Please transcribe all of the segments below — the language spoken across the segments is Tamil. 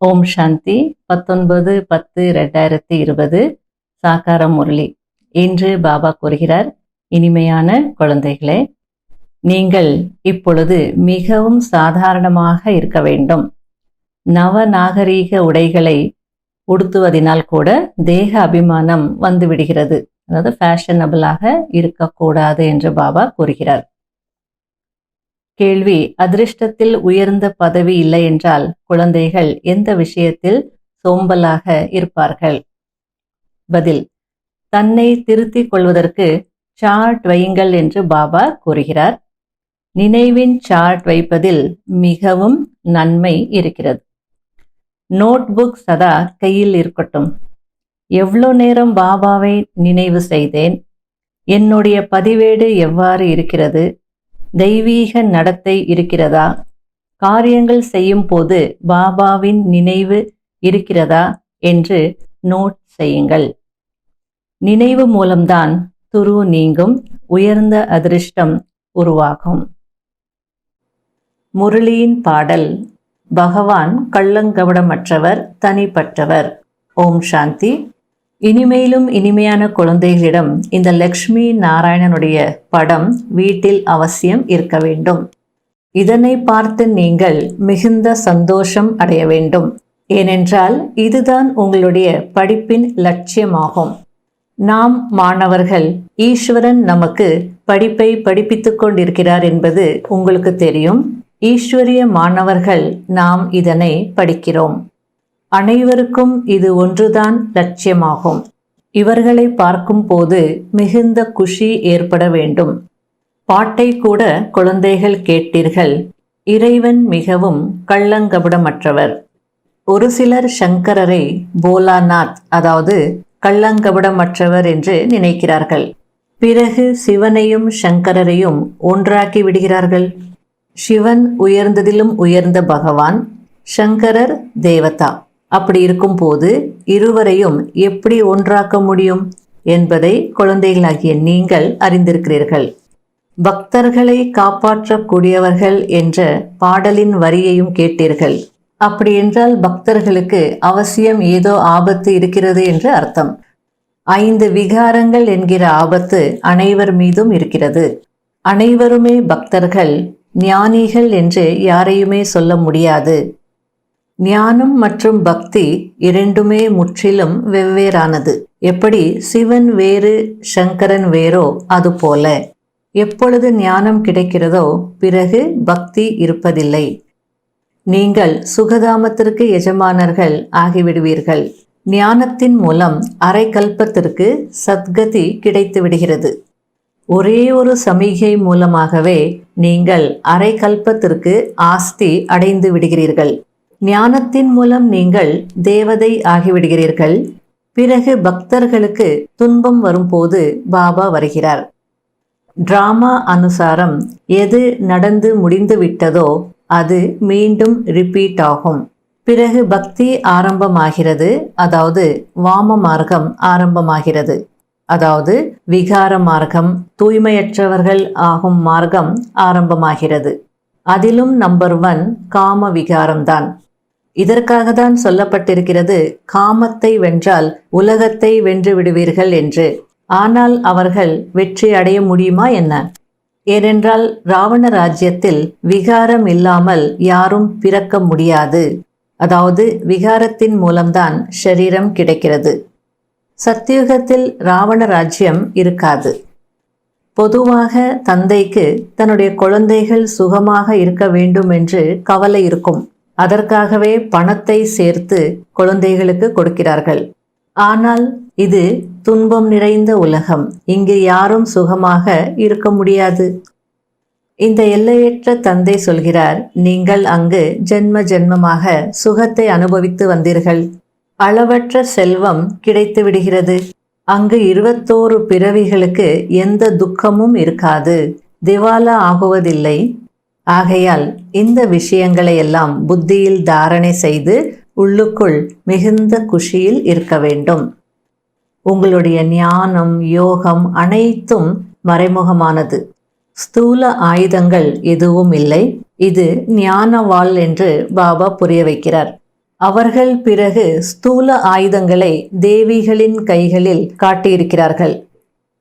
ஓம் சாந்தி. பத்தொன்பது பத்து ரெண்டாயிரத்தி இருபது. சாக்கார முரளி. இன்று பாபா கூறுகிறார் இனிமையான குழந்தைகளே நீங்கள் இப்பொழுது மிகவும் சாதாரணமாக இருக்க வேண்டும். நவ நாகரீக உடைகளை உடுத்துவதினால் கூட தேக அபிமானம் வந்துவிடுகிறது அதாவது ஃபேஷனபிளாக இருக்கக்கூடாது என்று பாபா கூறுகிறார். கேள்வி அதிர்ஷ்டத்தில் உயர்ந்த பதவி இல்லை என்றால் குழந்தைகள் எந்த விஷயத்தில் சோம்பலாக இருப்பார்கள்? பதில் தன்னை திருத்திக் கொள்வதற்கு சார்ட் வையுங்கள் என்று பாபா கூறுகிறார். நினைவின் சார்ட் வைப்பதில் மிகவும் நன்மை இருக்கிறது. நோட்புக் சதா கையில் இருக்கட்டும். எவ்வளோ நேரம் பாபாவை நினைவு செய்தேன்? என்னுடைய பதிவேடு எவ்வாறு இருக்கிறது? தெய்வீக நடத்தை இருக்கிறதா? காரியங்கள் செய்யும் போது பாபாவின் நினைவு இருக்கிறதா? என்று நோட் செய்யுங்கள். நினைவு மூலம்தான் துரு நீங்கும் உயர்ந்த அதிர்ஷ்டம் உருவாகும். முரளியின் பாடல் பகவான் கள்ளங்கவடமற்றவர் தனிப்பட்டவர். ஓம் சாந்தி. இனிமேலும் இனிமையான குழந்தைகளிடம் இந்த லக்ஷ்மி நாராயணனுடைய படம் வீட்டில் அவசியம் இருக்க வேண்டும். இதனை பார்த்து நீங்கள் மிகுந்த சந்தோஷம் அடைய வேண்டும். ஏனென்றால் இதுதான் உங்களுடைய படிப்பின் லட்சியமாகும். நாம் மாணவர்கள் ஈஸ்வரன் நமக்கு படிப்பை படிப்பித்துக் கொண்டிருக்கிறார் என்பது உங்களுக்கு தெரியும். ஈஸ்வரிய மாணவர்கள் நாம் இதனை படிக்கிறோம். அனைவருக்கும் இது ஒன்றுதான் லட்சியமாகும். இவர்களை பார்க்கும் போது மிகுந்த குஷி ஏற்பட வேண்டும். பாட்டை கூட குழந்தைகள் கேட்டீர்கள். இறைவன் மிகவும் கள்ளங்கபடமற்றவர். ஒரு சிலர் சங்கரரை போலாநாத் அதாவது கள்ளங்கபடமற்றவர் என்று நினைக்கிறார்கள். பிறகு சிவனையும் சங்கரரையும் ஒன்றாக்கி விடுகிறார்கள். சிவன் உயர்ந்ததிலும் உயர்ந்த பகவான் சங்கரர் தேவதா. அப்படி இருக்கும்போது இருவரையும் எப்படி ஒன்றாக்க முடியும் என்பதை குழந்தைகளாகிய நீங்கள் அறிந்திருக்கிறீர்கள். பக்தர்களை காப்பாற்றக்கூடியவர்கள் என்ற பாடலின் வரியையும் கேட்டீர்கள். அப்படி என்றால் பக்தர்களுக்கு அவசியம் ஏதோ ஆபத்து இருக்கிறது என்று அர்த்தம். ஐந்து விகாரங்கள் என்கிற ஆபத்து அனைவர் மீதும் இருக்கிறது. அனைவருமே பக்தர்கள் ஞானிகள் என்று யாரையுமே சொல்ல முடியாது. ஞானம் மற்றும் பக்தி இரண்டுமே முற்றிலும் வெவ்வேறானது. எப்படி சிவன் வேறு சங்கரன் வேறோ அதுபோல எப்பொழுது ஞானம் கிடைக்கிறதோ பிறகு பக்தி இருப்பதில்லை. நீங்கள் சுகதாமத்திற்கு எஜமானர்கள் ஆகிவிடுவீர்கள். ஞானத்தின் மூலம் அரை கல்பத்திற்கு சத்கதி கிடைத்து விடுகிறது. ஒரே ஒரு சமிகை மூலமாகவே நீங்கள் அரை கல்பத்திற்கு ஆஸ்தி அடைந்து விடுகிறீர்கள். ஞானத்தின் மூலம் நீங்கள் தேவதை ஆகிவிடுகிறீர்கள். பிறகு பக்தர்களுக்கு துன்பம் வரும்போது பாபா வருகிறார். டிராமா அனுசாரம் எது நடந்து முடிந்து விட்டதோ அது மீண்டும் ரிப்பீட் ஆகும். பிறகு பக்தி ஆரம்பமாகிறது அதாவது வாம மார்க்கம் ஆரம்பமாகிறது. அதாவது விகார மார்க்கம் தூய்மையற்றவர்கள் ஆகும் மார்க்கம் ஆரம்பமாகிறது. அதிலும் நம்பர் ஒன் காம விகாரம்தான். இதற்காக தான் சொல்லப்பட்டிருக்கிறது காமத்தை வென்றால் உலகத்தை வென்று விடுவீர்கள் என்று. ஆனால் அவர்கள் வெற்றி அடைய முடியுமா என்ன? ஏனென்றால் ராவண ராஜ்யத்தில் விகாரம் இல்லாமல் யாரும் பிறக்க முடியாது. அதாவது விகாரத்தின் மூலம்தான் ஷரீரம் கிடைக்கிறது. சத்தியுகத்தில் ராவண ராஜ்யம் இருக்காது. பொதுவாக தந்தைக்கு தன்னுடைய குழந்தைகள் சுகமாக இருக்க வேண்டும் என்று கவலை இருக்கும். அதற்காகவே பணத்தை சேர்த்து குழந்தைகளுக்கு கொடுக்கிறார்கள். ஆனால் இது துன்பம் நிறைந்த உலகம். இங்கு யாரும் சுகமாக இருக்க முடியாது. இந்த எல்லையற்ற தந்தை சொல்கிறார் நீங்கள் அங்கு ஜென்ம ஜென்மமாக சுகத்தை அனுபவித்து வந்தீர்கள். அளவற்ற செல்வம் கிடைத்து விடுகிறது. அங்கு இருபத்தோரு பிறவிகளுக்கு எந்த துக்கமும் இருக்காது. திவாலா ஆகுவதில்லை. ஆகையால் இந்த விஷயங்களை எல்லாம் புத்தியில் தாரணை செய்து உள்ளுக்குள் மிகுந்த குஷியில் இருக்க வேண்டும். உங்களுடைய ஞானம் யோகம் அனைத்தும் மறைமுகமானது. ஸ்தூல ஆயுதங்கள் எதுவும் இல்லை. இது ஞானவாள் என்று பாபா புரிய வைக்கிறார். அவர்கள் பிறகு ஸ்தூல ஆயுதங்களை தேவிகளின் கைகளில் காட்டியிருக்கிறார்கள்.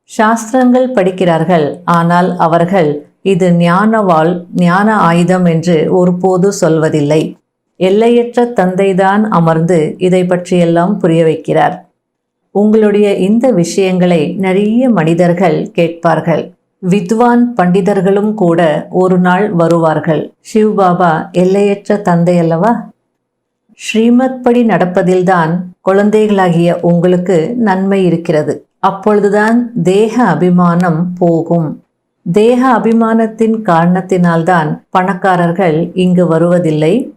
சாஸ்திரங்கள் படிக்கிறார்கள். ஆனால் அவர்கள் இது ஞானவாள் ஞான ஆயுதம் என்று ஒருபோது சொல்வதில்லை. எல்லையற்ற தந்தைதான் அமர்ந்து இதை பற்றியெல்லாம் புரிய வைக்கிறார். உங்களுடைய இந்த விஷயங்களை நிறைய மனிதர்கள் கேட்பார்கள். வித்வான் பண்டிதர்களும் கூட ஒரு நாள் வருவார்கள். சிவ்பாபா எல்லையற்ற தந்தை அல்லவா? ஸ்ரீமத் படி நடப்பதில்தான் குழந்தைகளாகிய உங்களுக்கு நன்மை இருக்கிறது. அப்பொழுதுதான் தேக அபிமானம் போகும். தேக அபிமானத்தின் காரணத்தினால்தான் பணக்காரர்கள் இங்கு வருவதில்லை.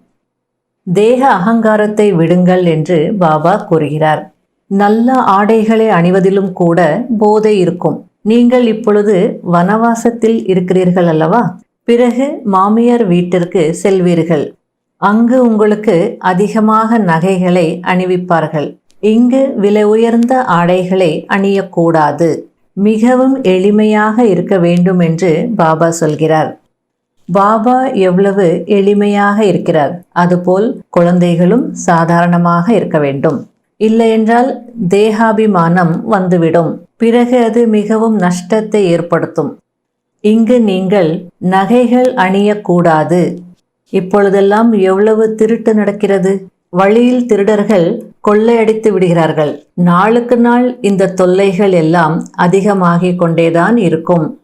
தேக அகங்காரத்தை விடுங்கள் என்று பாபா கூறுகிறார். நல்ல ஆடைகளை அணிவதிலும் கூட போதை இருக்கும். நீங்கள் இப்பொழுது வனவாசத்தில் இருக்கிறீர்கள் அல்லவா? பிறகு மாமியார் வீட்டிற்கு செல்வீர்கள். அங்கு உங்களுக்கு அதிகமாக நகைகளை அணிவிப்பார்கள். இங்கு விலை உயர்ந்த ஆடைகளை அணியக்கூடாது. மிகவும் எளிமையாக இருக்க வேண்டும் என்று பாபா சொல்கிறார். பாபா எவ்வளவு எளிமையாக இருக்கிறார். அதுபோல் குழந்தைகளும் சாதாரணமாக இருக்க வேண்டும். இல்லையென்றால் தேகாபிமானம் வந்துவிடும். பிறகு அது மிகவும் நஷ்டத்தை ஏற்படுத்தும். இங்கு நீங்கள் நகைகள் அணியக்கூடாது. இப்பொழுதெல்லாம் எவ்வளவு திருட்டு நடக்கிறது. வழியில் திருடர்கள் கொள்ளையடித்து விடுகிறார்கள். நாளுக்கு நாள் இந்த தொல்லைகள் எல்லாம் அதிகமாகி கொண்டேதான் இருக்கும்.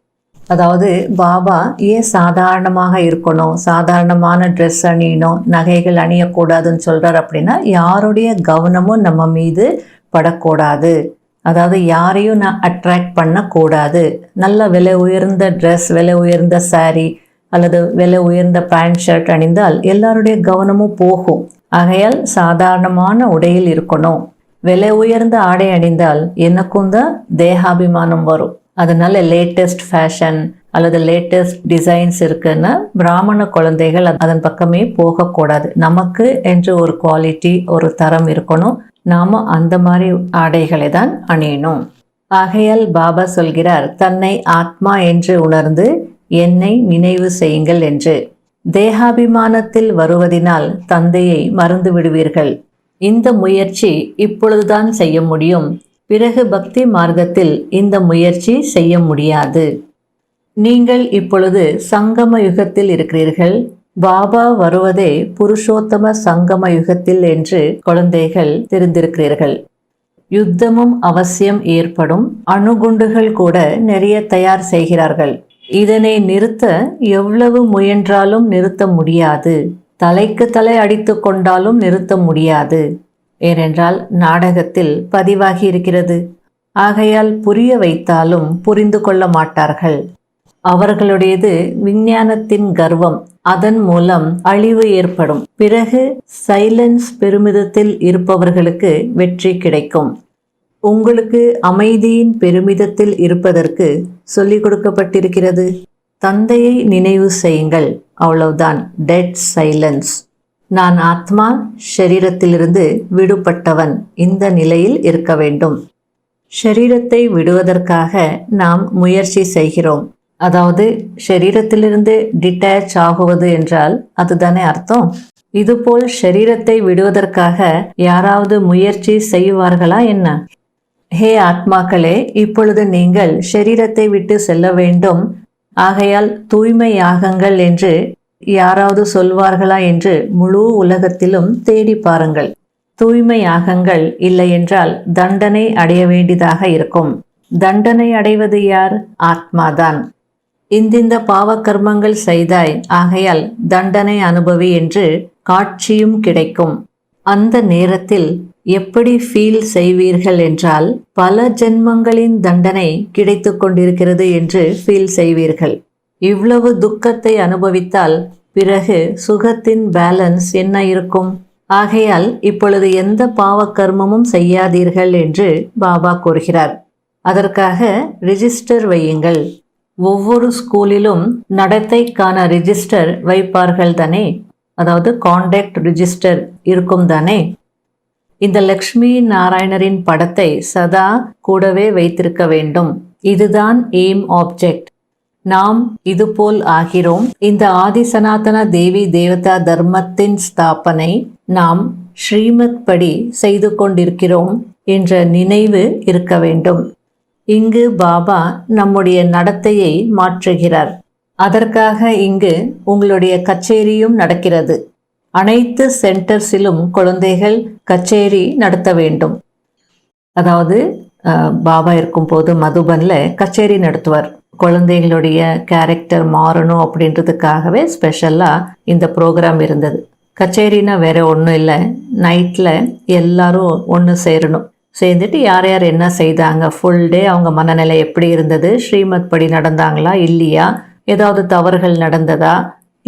அதாவது பாபா ஏன் சாதாரணமாக இருக்கணும்? சாதாரணமான ட்ரெஸ் அணியணும்? நகைகள் அணியக்கூடாதுன்னு சொல்கிறார் அப்படின்னா யாருடைய கவனமும் நம்ம மீது படக்கூடாது. அதாவது யாரையும் நான் அட்ராக்ட் பண்ணக்கூடாது. நல்ல விலை உயர்ந்த ட்ரெஸ் விலை உயர்ந்த சாரீ அல்லது விலை உயர்ந்த பேண்ட் ஷர்ட் அணிந்தால் எல்லாருடைய கவனமும் போகும். ஆகையால் சாதாரணமான உடையில் இருக்கணும். விலை உயர்ந்த ஆடை அணிந்தால் எனக்கும் தான் தேகாபிமானம் வரும். அதனால லேட்டஸ்ட் ஃபேஷன் அல்லது லேட்டஸ்ட் டிசைன்ஸ் இருக்குன்னா பிராமண குழந்தைகள் அதன் பக்கமே போகக்கூடாது. நமக்கு என்று ஒரு குவாலிட்டி ஒரு தரம் இருக்கணும். நாம அந்த மாதிரி ஆடைகளை தான் அணியணும். ஆகையால் பாபா சொல்கிறார் தன்னை ஆத்மா என்று உணர்ந்து என்னை நினைவு செய்யுங்கள் என்று. தேகாபிமானத்தில் வருவதினால் தந்தையை மறந்து விடுவீர்கள் இந்த முயற்சி இப்பொழுதுதான் செய்ய முடியும். பிறகு பக்தி மார்க்கத்தில் இந்த முயற்சி செய்ய முடியாது. நீங்கள் இப்பொழுது சங்கம யுகத்தில் இருக்கிறீர்கள். பாபா வருவதே புருஷோத்தம சங்கம யுகத்தில் என்று குழந்தைகள் தெரிந்திருக்கிறீர்கள். யுத்தமும் அவசியம் ஏற்படும். அணுகுண்டுகள் கூட நிறைய தயார் செய்கிறார்கள். இதனை நிறுத்த எவ்வளவு முயன்றாலும் நிறுத்த முடியாது. தலைக்கு தலை அடித்து கொண்டாலும் நிறுத்த முடியாது. ஏனென்றால் நாடகத்தில் பதிவாகி இருக்கிறது. ஆகையால் புரிய வைத்தாலும் புரிந்து கொள்ள மாட்டார்கள். அவர்களுடையது விஞ்ஞானத்தின் கர்வம். அதன் மூலம் அழிவு ஏற்படும். பிறகு சைலன்ஸ் பெருமிதத்தில் இருப்பவர்களுக்கு வெற்றி கிடைக்கும். உங்களுக்கு அமைதியின் பெருமிதத்தில் இருப்பதற்கு சொல்லிக் கொடுக்கப்பட்டிருக்கிறது. தந்தையை நினைவு செய்யுங்கள். அவ்வளவுதான். டெட் சைலன்ஸ் நான் ஆத்மா ஷரீரத்திலிருந்து விடுபட்டவன். இந்த நிலையில் இருக்க வேண்டும். ஷரீரத்தை விடுவதற்காக நாம் முயற்சி செய்கிறோம். அதாவது ஷரீரத்திலிருந்து டிட்டாச் ஆகுவது என்றால் அதுதானே அர்த்தம்? இதுபோல் ஷரீரத்தை விடுவதற்காக யாராவது முயற்சி செய்வார்களா என்ன? ஹே ஆத்மாக்களே இப்பொழுது நீங்கள் ஷரீரத்தை விட்டு செல்ல வேண்டும். ஆகையால் தூய்மை யாகங்கள் என்று யாராவது சொல்வார்களா என்று முழு உலகத்திலும் தேடி பாருங்கள். தூய்மை யாகங்கள் இல்லை இல்லையென்றால் தண்டனை அடைய வேண்டியதாக இருக்கும். தண்டனை அடைவது யார்? ஆத்மாதான். இந்திந்த பாவக்கர்மங்கள் செய்தாய் ஆகையால் தண்டனை அனுபவி என்று காட்சியும் கிடைக்கும். அந்த நேரத்தில் எப்படி ஃபீல் செய்வீர்கள் என்றால் பல ஜென்மங்களின் தண்டனை கிடைத்து கொண்டிருக்கிறது என்று ஃபீல் செய்வீர்கள். இவ்வளவு துக்கத்தை அனுபவித்தால் பிறகு சுகத்தின் பேலன்ஸ் என்ன இருக்கும்? ஆகையால் இப்பொழுது எந்த பாவக்கர்மமும் செய்யாதீர்கள் என்று பாபா கூறுகிறார். அதற்காக ரிஜிஸ்டர் வையுங்கள். ஒவ்வொரு ஸ்கூலிலும் நடத்தைக்கான ரிஜிஸ்டர் வைப்பார்கள் தானே? அதாவது கான்டாக்ட் ரிஜிஸ்டர் இருக்கும் தானே? இந்த லக்ஷ்மி நாராயணரின் படத்தை சதா கூடவே வைத்திருக்க வேண்டும். இதுதான் எய்ம் ஆப்ஜெக்ட் நாம் இதுபோல் ஆகிறோம். இந்த ஆதி சனாதன தேவி தேவதா தர்மத்தின் ஸ்தாபனை நாம் ஸ்ரீமத் படி செய்து கொண்டிருக்கிறோம் என்ற நினைவு இருக்க வேண்டும். இங்கு பாபா நம்முடைய நடத்தையை மாற்றுகிறார். அதற்காக இங்கு உங்களுடைய கச்சேரியும் நடக்கிறது. அனைத்து சென்டர்ஸிலும் குழந்தைகள் கச்சேரி நடத்த வேண்டும். அதாவது பாபா இருக்கும்போது மதுபனில் கச்சேரி நடத்துவார். குழந்தைகளுடைய கேரக்டர் மாறணும் அப்படின்றதுக்காகவே ஸ்பெஷலாக இந்த ப்ரோக்ராம் இருந்தது. கச்சேரினா வேற ஒன்றும் இல்லை. நைட்டில் எல்லாரும் ஒன்று சேரணும். சேர்ந்துட்டு யார் யார் என்ன செய்தாங்க? ஃபுல் டே அவங்க மனநிலை எப்படி இருந்தது? ஸ்ரீமத் படி நடந்தாங்களா? இல்லையா? ஏதாவது தவறுகள் நடந்ததா?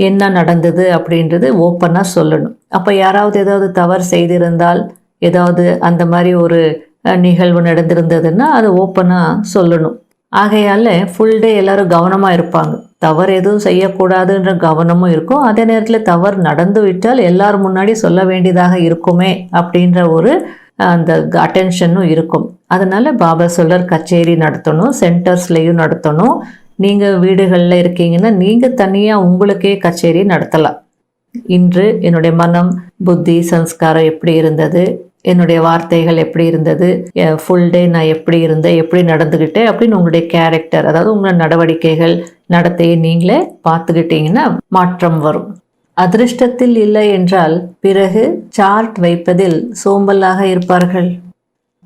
என்ன நடந்தது அப்படின்றது ஓப்பனாக சொல்லணும். அப்போ யாராவது ஏதாவது தவறு செய்திருந்தால் ஏதாவது அந்த மாதிரி ஒரு நிகழ்வு நடந்திருந்ததுன்னா அதை ஓப்பனாக சொல்லணும். ஆகையால் ஃபுல் டே எல்லோரும் கவனமாக இருப்பாங்க. தவறு எதுவும் செய்யக்கூடாதுன்ற கவனமும் இருக்கும். அதே நேரத்தில் தவறு நடந்து விட்டால் எல்லார் முன்னாடி சொல்ல வேண்டியதாக இருக்குமே அப்படின்ற ஒரு அந்த அட்டென்ஷனும் இருக்கும். அதனால் பாபா சொல்லர் கச்சேரி நடத்தணும் சென்டர்ஸ்லேயும் நடத்தணும். நீங்கள் வீடுகளில் இருக்கீங்கன்னா நீங்கள் தனியாக உங்களுக்கே கச்சேரி நடத்தலாம். இன்று என்னுடைய மனம் புத்தி சம்ஸ்காரம் எப்படி இருந்தது? என்னுடைய வார்த்தைகள் எப்படி இருந்தது? ஃபுல் டே நான் எப்படி இருந்தேன்? எப்படி நடந்துக்கிட்டேன் அப்படின்னு உங்களுடைய கேரக்டர் அதாவது உங்களோட நடவடிக்கைகள் நடத்தையை நீங்களே பார்த்துக்கிட்டீங்கன்னா மாற்றம் வரும். அதிர்ஷ்டத்தில் இல்லை என்றால் பிறகு சார்ட் வைப்பதில் சோம்பலாக இருப்பார்கள்.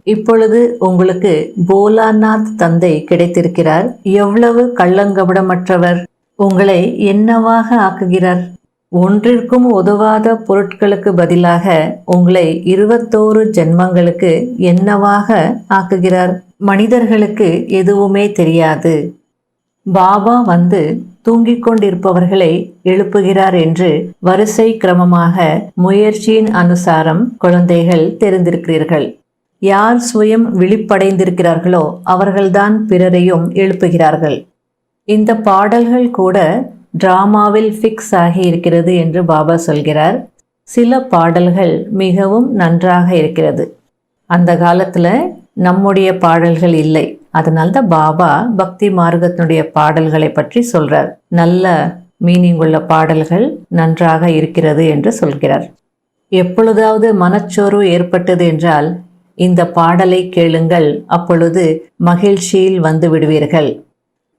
இப்பொழுது உங்களுக்கு போலாநாத் தந்தை கிடைத்திருக்கிறார். எவ்வளவு கள்ளங்கபடமற்றவர். உங்களை என்னவாக ஆக்குகிறார்? ஒன்றிற்கும் உதவாத பொருட்களுக்கு பதிலாக உங்களை இருபத்தோரு ஜென்மங்களுக்கு என்னவாக ஆக்குகிறார்? மனிதர்களுக்கு எதுவுமே தெரியாது. பாபா வந்து தூங்கிக் கொண்டிருப்பவர்களை எழுப்புகிறார் என்று வரிசை கிரமமாக முயற்சியின் அனுசாரம் குழந்தைகள் தெரிந்திருக்கிறீர்கள். யார் சுயம் விழிப்படைந்திருக்கிறார்களோ அவர்கள்தான் பிறரையும் எழுப்புகிறார்கள். இந்த பாடல்கள் கூட டிராமாவில் ஃபிக்ஸ் ஆகி இருக்கிறது என்று பாபா சொல்கிறார். சில பாடல்கள் மிகவும் நன்றாக இருக்கிறது. அந்த காலத்தில் நம்முடைய பாடல்கள் இல்லை. அதனால்தான் பாபா பக்தி மார்க்கத்தினுடைய பாடல்களை பற்றி சொல்றார். நல்ல மீனிங் உள்ள பாடல்கள் நன்றாக இருக்கிறது என்று சொல்கிறார். எப்பொழுதாவது மனச்சோர்வு ஏற்பட்டது என்றால் இந்த பாடலை கேளுங்கள். அப்பொழுது மகிழ்ச்சியில் வந்து விடுவீர்கள்.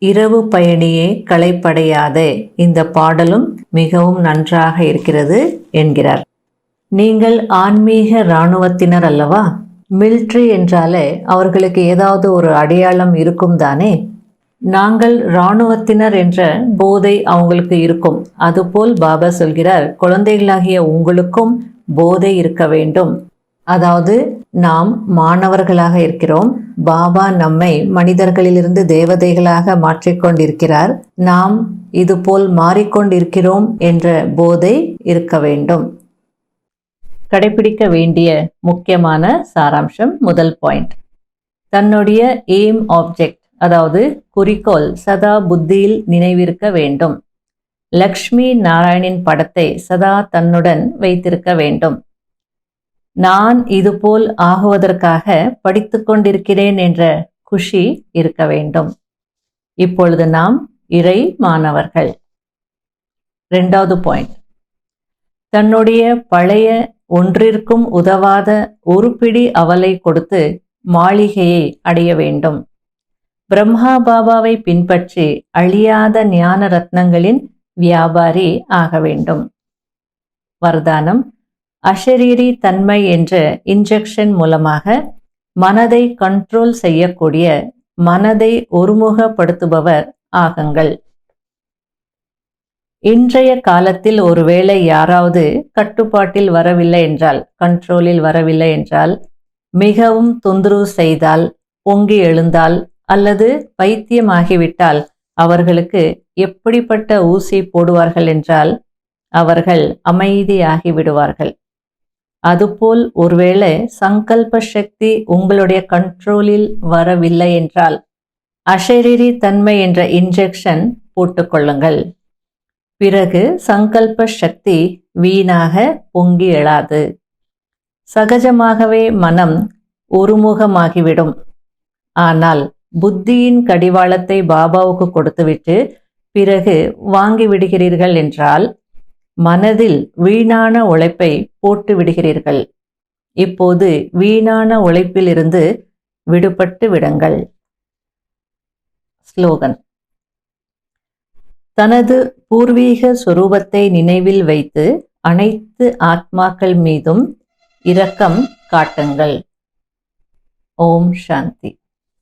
இரவு பயணியே களைப்படையாதே இந்த பாடலும் மிகவும் நன்றாக இருக்கிறது என்கிறார். நீங்கள் ஆன்மீக இராணுவத்தினர் அல்லவா? மில்ட்ரி என்றாலே அவர்களுக்கு ஏதாவது ஒரு அடையாளம் இருக்கும் தானே? நாங்கள் இராணுவத்தினர் என்ற போதை அவங்களுக்கு இருக்கும். அதுபோல் பாபா சொல்கிறார் குழந்தைகளாகிய உங்களுக்கும் போதை இருக்க வேண்டும். அதாவது நாம் மாணவர்களாக இருக்கிறோம். பாபா நம்மை மனிதர்களிலிருந்து தேவதைகளாக மாற்றிக்கொண்டிருக்கிறார். நாம் இதுபோல் மாறிக்கொண்டிருக்கிறோம் என்ற போதை இருக்க வேண்டும். கடைபிடிக்க வேண்டிய முக்கியமான சாராம்சம் முதல் பாயிண்ட் தன்னுடைய எய்ம் ஆப்ஜெக்ட் அதாவது குறிக்கோள் சதா புத்தியில் நினைவிருக்க வேண்டும். லக்ஷ்மி நாராயணின் படத்தை சதா தன்னுடன் வைத்திருக்க வேண்டும். நான் இதுபோல் ஆகுவதற்காக படித்து கொண்டிருக்கிறேன் என்ற குஷி இருக்க வேண்டும். இப்பொழுது நாம் இறை மாணவர்கள். ரெண்டாவது பாயிண்ட் தன்னுடைய பழைய ஒன்றிற்கும் உதவாத ஒரு பிடி அவலை கொடுத்து மாளிகையை அடைய வேண்டும். பிரம்மா பாபாவை பின்பற்றி அழியாத ஞான ரத்னங்களின் வியாபாரி ஆக வேண்டும். வரதானம் அஷரீரி தன்மை என்ற இன்ஜெக்ஷன் மூலமாக மனதை கண்ட்ரோல் செய்யக்கூடிய மனதை ஒருமுகப்படுத்துபவர் ஆகுங்கள். இன்றைய காலத்தில் ஒருவேளை யாராவது கட்டுப்பாட்டில் வரவில்லை என்றால் கண்ட்ரோலில் வரவில்லை என்றால் மிகவும் தொந்தரவு செய்தால் பொங்கி எழுந்தால் அல்லது பைத்தியமாகிவிட்டால் அவர்களுக்கு எப்படிப்பட்ட ஊசி போடுவார்கள் என்றால் அவர்கள் அமைதியாகிவிடுவார்கள். அதுபோல் ஒருவேளை சங்கல்ப சக்தி உங்களுடைய கண்ட்ரோலில் வரவில்லை என்றால் அஷரீரி தன்மை என்ற இன்ஜெக்ஷன் போட்டுக்கொள்ளுங்கள். பிறகு சங்கல்ப சக்தி வீணாக பொங்கி எழாது. சகஜமாகவே மனம் ஒருமுகமாகிவிடும். ஆனால் புத்தியின் கடிவாளத்தை பாபாவுக்கு கொடுத்துவிட்டு பிறகு வாங்கி விடுகிறீர்கள் என்றால் மனதில் வீணான உழைப்பை போட்டு விடுகிறீர்கள். இப்போது வீணான உழைப்பிலிருந்து விடுபட்டு விடுங்கள். ஸ்லோகன். தனது பூர்வீக சுரூபத்தை நினைவில் வைத்து அனைத்து ஆத்மாக்கள் மீதும் இரக்கம் காட்டுங்கள். ஓம் சாந்தி.